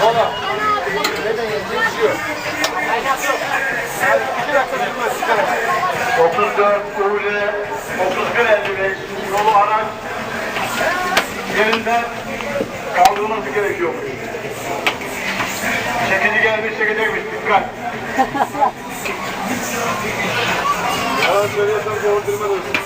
Kola. Neden yazıyor? Hadi iki dakika durma sigara. 34 Uğur'le 31.55 yolu araç yerinden kaldırılması gerekiyor. Çekici gelmiş çekecekmiş dikkat. Yalan söylüyorsan doğru durma diyorsun.